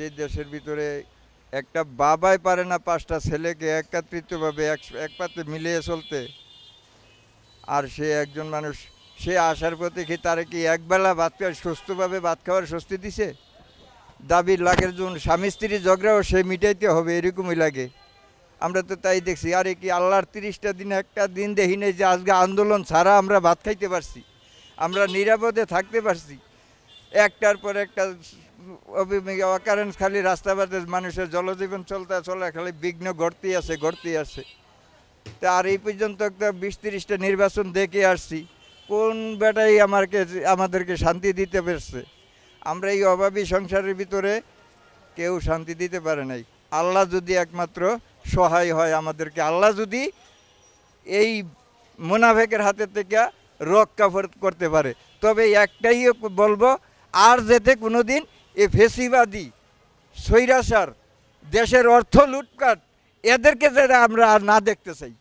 যে দেশের ভিতরে একটা বাবাই পারে না পাঁচটা ছেলেকে একত্রিতভাবে এক এক পাতে মিলিয়ে চলতে, আর সে একজন মানুষ, সে আসার পথে কি তারে কি একবেলা ভাত খাওয়ার, সুস্থভাবে ভাত খাওয়ার স্বস্তি দিছে? দাবি লাগের জন্য স্বামী স্ত্রী ঝগড়াও সে মিটাইতে হবে, এরকমই লাগে। আমরা তো তাই দেখছি, আরে কি আল্লাহর তিরিশটা দিন, একটা দিন দেখি নেই যে আজকে আন্দোলন ছাড়া আমরা ভাত খাইতে পারছি, আমরা নিরাপদে থাকতে পারছি। একটার পর একটা অকারেন্স খালি রাস্তা বাদে মানুষের জলজীবন চলতে চলে, খালি বিঘ্ন ঘটতেই আছে ঘটতেই আছে। তা আর এই পর্যন্ত একটা বিশ তিরিশটা নির্বাচন দেখে আসছি। কোন বেটাই আমাকে, আমাদেরকে শান্তি দিতে পেরেছে? আমরা এই অভাবী সংসারের ভিতরে কেউ শান্তি দিতে পারে নাই। আল্লাহ যদি একমাত্র সহায় হয় আমাদেরকে, আল্লাহ যদি এই মুনাফেকের হাতে থেকে রক্ষা করতে পারে। তবে একটাই বলব আর যেতে কোনো দিন এ ফেসিবাদী, স্বৈরাচার, দেশের অর্থ লুটপাট, এদেরকে যাতে আমরা আর না দেখতে চাই।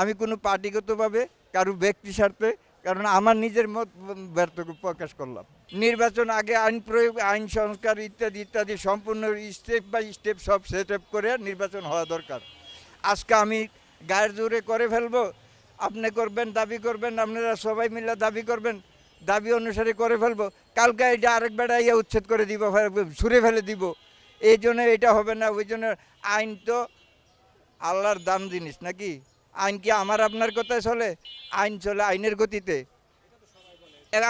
আমি কোনো পার্টিগতভাবে, কারও ব্যক্তি স্বার্থে, কারণ আমার নিজের মত ব্যর্থ প্রকাশ করলাম। নির্বাচন আগে আইন প্রয়োগ, আইন সংস্কার ইত্যাদি ইত্যাদি সম্পূর্ণ স্টেপ বাই স্টেপ সব সেট আপ করে নির্বাচন হওয়া দরকার। আজকে আমি গায়ের জোরে করে ফেলব। আপনি করবেন, দাবি করবেন, আপনারা সবাই মিলে দাবি করবেন। দাবি অনুসারে করে ফেলব। কালকে এটা আরেক বেড়া ইয়ে উচ্ছেদ করে দিব ছুঁড়ে ফেলে দিব। এই জন্য এটা হবে না, ওই জন্য আইন তো আল্লাহর দাম জিনিস নাকি? আইন কি আমার আপনার কথায় চলে? আইন চলে আইনের গতিতে।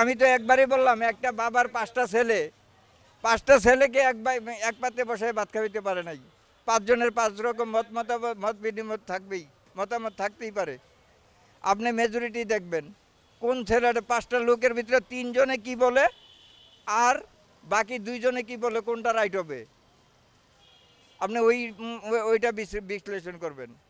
আমি তো একবারই বললাম, একটা বাবার পাঁচটা ছেলে, পাঁচটা ছেলেকে এক এক পাতে বসায় ভাত খাওয়াইতে পারে নাই। পাঁচজনের পাঁচ রকম মত, মতামত, মত বিনিমত থাকবেই, মতামত থাকতেই পারে। আপনি মেজরিটি দেখবেন। কোন ছেলেটা? পাঁচটা লোকের ভিতরে তিনজনে কি বলে? আর বাকি দুইজনে কি বলে? কোনটা রাইট হবে? আপনি ওই ওইটা বিশ্লেষণ করবেন।